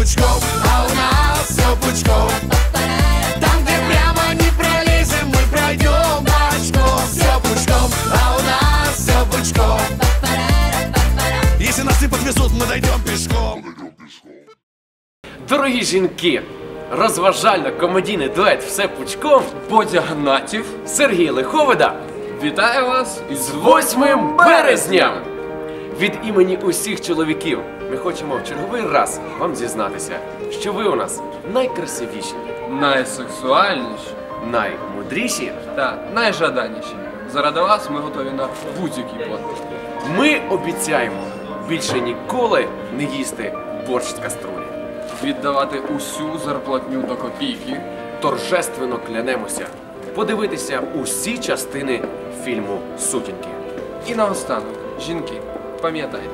пучком, а у нас все пучком. Там, где прямо не пролезем, мы пройдем бочком. Все пучком, а у нас все пучком. Если нас не подвезут, мы дойдем пешком. Дорогі жінки, розважально-комедійний дует все пучком Бодя Гнатів. Сергій Лиховида Вітаю вас із з 8 березня! Від імені усіх чоловіків ми хочемо в черговий раз вам зізнатися, що ви у нас найкрасивіші, найсексуальніші наймудріші. та найжаданіші. Заради вас ми готові на будь-який подвиг. Ми обіцяємо більше ніколи не їсти борщ з каструлі. Віддавати усю зарплатню до копійки. Торжественно клянемося подивитися усі частини фільму Сутінки. І наостанок, жінки, пам'ятайте,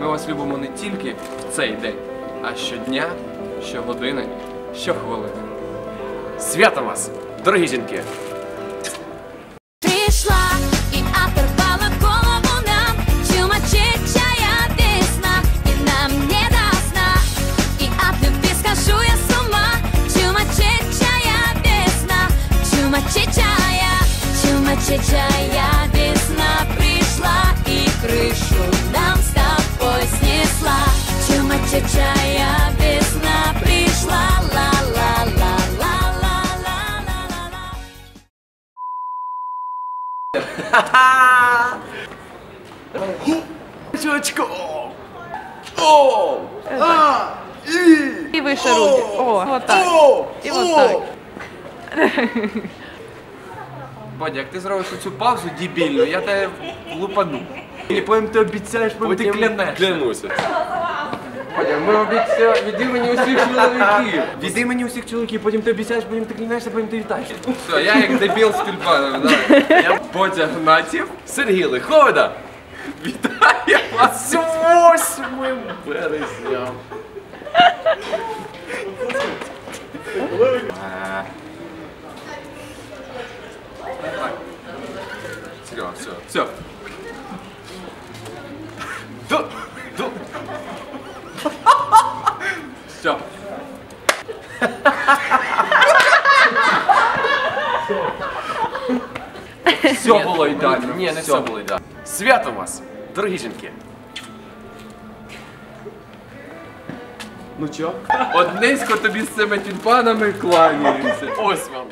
ми вас любимо не тільки в цей день, а щодня, щогодини, щохвилини. Свято вас, дорогі жінки! Пришла и оторвала голову нам Чумачечая весна И нам не до сна. И от любви схожу я с ума Чумачечая весна Чумачечая Чумачечая весна Пришла и крышу нам с Чочко! О! І вище руки. О, отак. І отак. Бодя, як ти зробиш цю паузу дебільну, я тебе лупану. І потім ти обіцяєш, потім ти клянеш. Клянуся. Ми обіцяємо від імені усіх чоловіків. Від імені усіх чоловіків, потім ти обіцяєш, потім ти клянешся, потім ти вітаєш. Все, я як дебіл з тюльпанами, давай. Я Бодя Гнатів. Сергій Лиховида Вітаю вас! з 8 березня. Все, все, все. Все. Все було ідеально. Ні, не все було ідеально. Свято вас, дорогі жінки. Ну чо? Однесько тобі з цими тюльпанами кланяюся. Ось вам.